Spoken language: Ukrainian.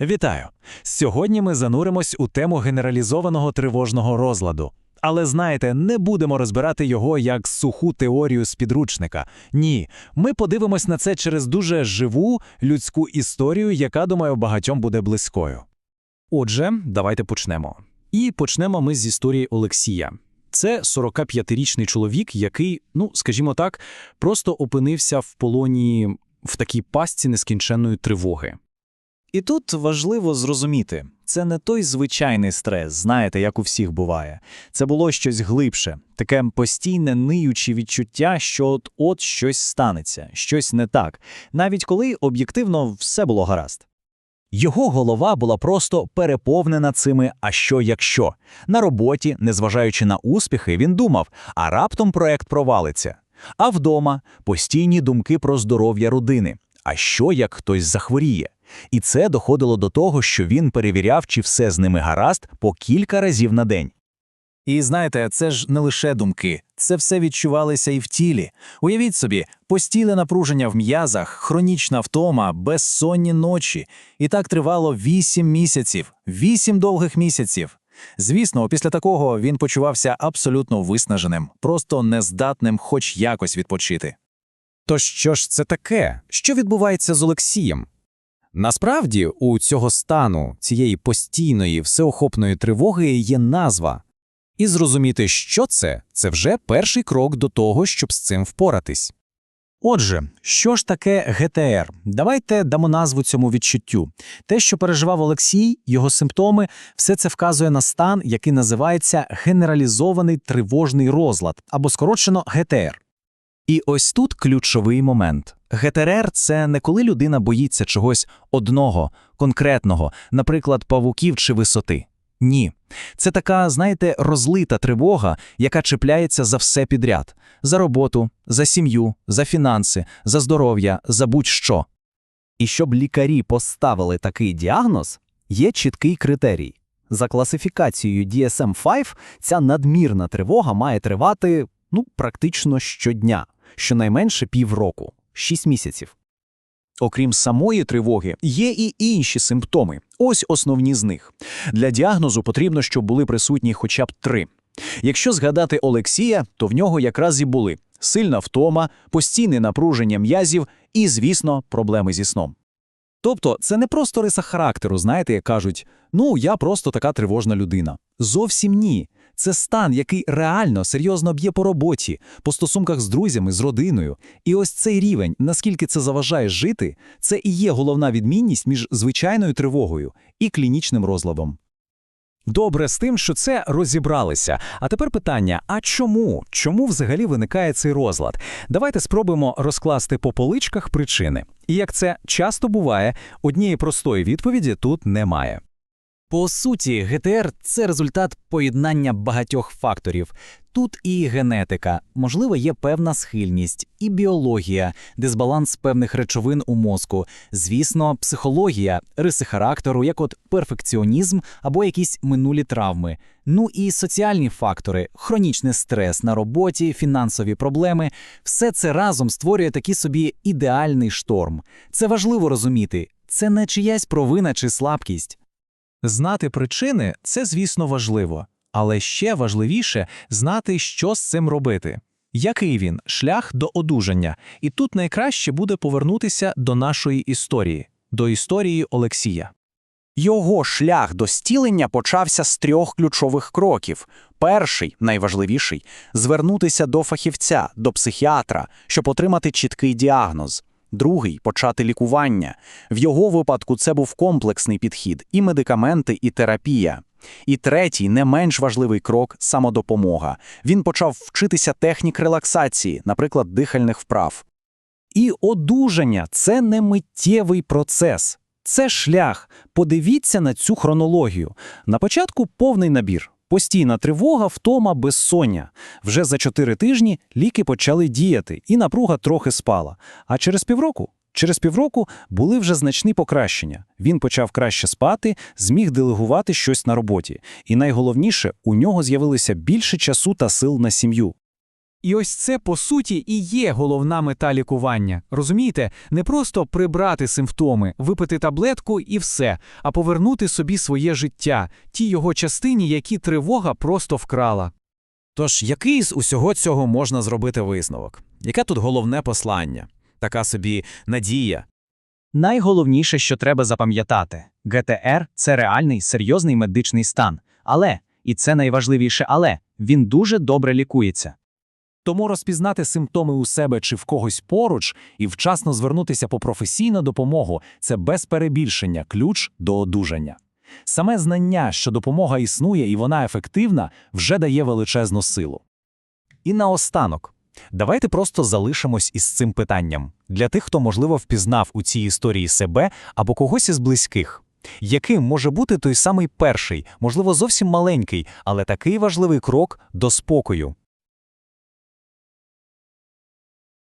Вітаю! Сьогодні ми зануримось у тему генералізованого тривожного розладу. Але знаєте, не будемо розбирати його як суху теорію з підручника. Ні, ми подивимось на це через дуже живу людську історію, яка, думаю, багатьом буде близькою. Отже, давайте почнемо. І почнемо ми з історії Олексія. Це 45-річний чоловік, який, ну скажімо так, просто опинився в полоні в такій пастці нескінченної тривоги. І тут важливо зрозуміти, це не той звичайний стрес, знаєте, як у всіх буває. Це було щось глибше, таке постійне ниюче відчуття, що от от щось станеться, щось не так, навіть коли об'єктивно все було гаразд. Його голова була просто переповнена цими «а що якщо?». На роботі, незважаючи на успіхи, він думав, а раптом проект провалиться. А вдома постійні думки про здоров'я родини. А що як хтось захворіє? І це доходило до того, що він перевіряв, чи все з ними гаразд по кілька разів на день. І знаєте, це ж не лише думки, це все відчувалося і в тілі. Уявіть собі, постійне напруження в м'язах, хронічна втома, безсонні ночі. І так тривало вісім місяців, вісім довгих місяців. Звісно, після такого він почувався абсолютно виснаженим, просто нездатним хоч якось відпочити. То що ж це таке? Що відбувається з Олексієм? Насправді, у цього стану, цієї постійної, всеохопної тривоги є назва. І зрозуміти, що це, це вже перший крок до того, щоб з цим впоратись. Отже, що ж таке ГТР? Давайте дамо назву цьому відчуттю. Те, що переживав Олексій, його симптоми, все це вказує на стан, який називається генералізований тривожний розлад або скорочено ГТР. І ось тут ключовий момент. ГТР – це не коли людина боїться чогось одного, конкретного, наприклад, павуків чи висоти. Ні. Це така, знаєте, розлита тривога, яка чіпляється за все підряд: за роботу, за сім'ю, за фінанси, за здоров'я, за будь-що. І щоб лікарі поставили такий діагноз, є чіткий критерій. За класифікацією DSM-5 ця надмірна тривога має тривати ну, практично щодня, щонайменше півроку, 6 місяців. Окрім самої тривоги, є і інші симптоми. Ось основні з них. Для діагнозу потрібно, щоб були присутні хоча б три. Якщо згадати Олексія, то в нього якраз і були сильна втома, постійне напруження м'язів і, звісно, проблеми зі сном. Тобто це не просто риса характеру, знаєте, як кажуть, ну я просто така тривожна людина. Зовсім ні. Це стан, який реально серйозно б'є по роботі, по стосунках з друзями, з родиною. І ось цей рівень, наскільки це заважає жити, це і є головна відмінність між звичайною тривогою і клінічним розладом. Добре з тим, що це розібралися. А тепер питання: а чому? Чому взагалі виникає цей розлад? Давайте спробуємо розкласти по поличках причини. І як це часто буває, однієї простої відповіді тут немає. По суті, ГТР це результат поєднання багатьох факторів. Тут і генетика, можливо, є певна схильність, і біологія, дисбаланс певних речовин у мозку, звісно, психологія, риси характеру, як от перфекціонізм або якісь минулі травми. Ну і соціальні фактори, хронічний стрес на роботі, фінансові проблеми все це разом створює такий собі ідеальний шторм. Це важливо розуміти. Це не чиясь провина чи слабкість. Знати причини це, звісно, важливо, але ще важливіше знати, що з цим робити. Який він шлях до одужання, і тут найкраще буде повернутися до нашої історії, до історії Олексія. Його шлях до стілення почався з трьох ключових кроків. Перший, найважливіший звернутися до фахівця, до психіатра, щоб отримати чіткий діагноз. Другий почати лікування. В його випадку це був комплексний підхід, і медикаменти, і терапія. І третій, не менш важливий крок самодопомога. Він почав вчитися технік релаксації, наприклад, дихальних вправ. І одужання це не миттєвий процес, це шлях. Подивіться на цю хронологію. На початку повний набір. Постійна тривога, втома, безсоння. Вже за чотири тижні ліки почали діяти, і напруга трохи спала. А через півроку, через півроку були вже значні покращення. Він почав краще спати, зміг делегувати щось на роботі. І найголовніше, у нього з'явилося більше часу та сил на сім'ю. І ось це, по суті, і є головна мета лікування. Розумієте, не просто прибрати симптоми, випити таблетку і все, а повернути собі своє життя, ті його частині, які тривога просто вкрала. Тож, який з усього цього можна зробити висновок? Яке тут головне послання? Така собі надія. Найголовніше, що треба запам'ятати, ГТР – це реальний серйозний медичний стан. Але, і це найважливіше але, він дуже добре лікується. Тому розпізнати симптоми у себе чи в когось поруч і вчасно звернутися по професійну допомогу це без перебільшення ключ до одужання. Саме знання, що допомога існує і вона ефективна, вже дає величезну силу. І наостанок, давайте просто залишимось із цим питанням для тих, хто, можливо, впізнав у цій історії себе або когось із близьких. Яким може бути той самий перший, можливо, зовсім маленький, але такий важливий крок до спокою,